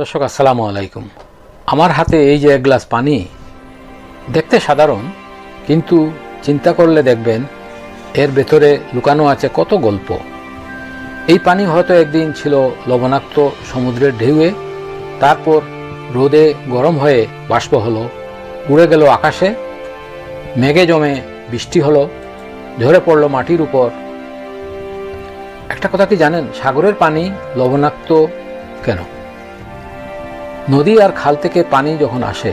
দর্শক, আসসালামু আলাইকুম। আমার হাতে এই যে এক গ্লাস পানি, দেখতে সাধারণ, কিন্তু চিন্তা করলে দেখবেন এর ভেতরে লুকানো আছে কত গল্প। এই পানি হয়তো একদিন ছিল লবণাক্ত সমুদ্রের ঢেউয়ে, তারপর রোদে গরম হয়ে বাষ্প হলো, উড়ে গেল আকাশে, মেঘে জমে বৃষ্টি হলো, ঝরে পড়ল মাটির উপর একটা কথা কি জানেন? সাগরের পানি লবণাক্ত কেন? নদী আর খাল থেকে পানি যখন আসে,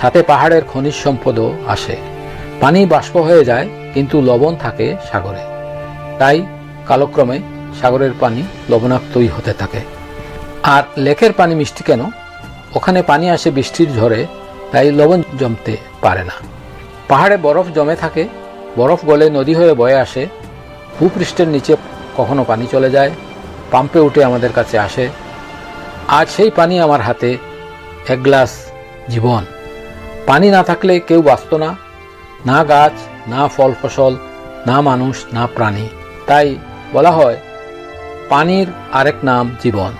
সাথে পাহাড়ের খনিজ সম্পদও আসে। পানি বাষ্প হয়ে যায়, কিন্তু লবণ থাকে সাগরে। তাই কালক্রমে সাগরের পানি লবণাক্তই হতে থাকে। আর লেকের পানি মিষ্টি কেন? ওখানে পানি আসে বৃষ্টির ঝড়ে, তাই লবণ জমতে পারে না। পাহাড়ে বরফ জমে থাকে, বরফ গলে নদী হয়ে বয়ে আসে, ভূপৃষ্ঠের নিচে কখনো পানি চলে যায়, পাম্পে উঠে আমাদের কাছে আসে। আজ সেই পানি আমার হাতে, এক গ্লাস জীবন। পানি না থাকলে কেউ বাঁচত না। না গাছ, না ফল ফসল, না মানুষ, না প্রাণী। তাই বলা হয়, পানির আরেক নাম জীবন।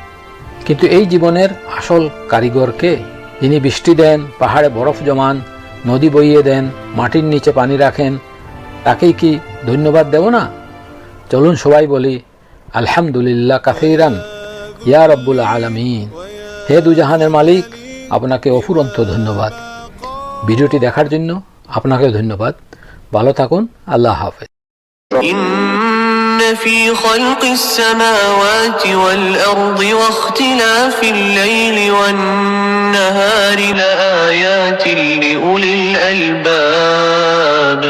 কিন্তু এই জীবনের আসল কারিগর কে? যিনি বৃষ্টি দেন, পাহাড়ে বরফ জমান, নদী বইয়ে দেন, মাটির নিচে পানি রাখেন, তাকেই কি ধন্যবাদ দেব না? চলুন সবাই বলি আলহামদুলিল্লাহ কাফিরান ইয়া রব্বুল আলমিন হে দুজাহানের মালিক আপনাকে অফুরন্ত ধন্যবাদ ভিডিওটি দেখার জন্য আপনাকে ধন্যবাদ ভালো থাকুন আল্লাহ হাফেজ إن في خلق السماوات والأرض واختلاف الليل والنهار لآيات لأولي الألباب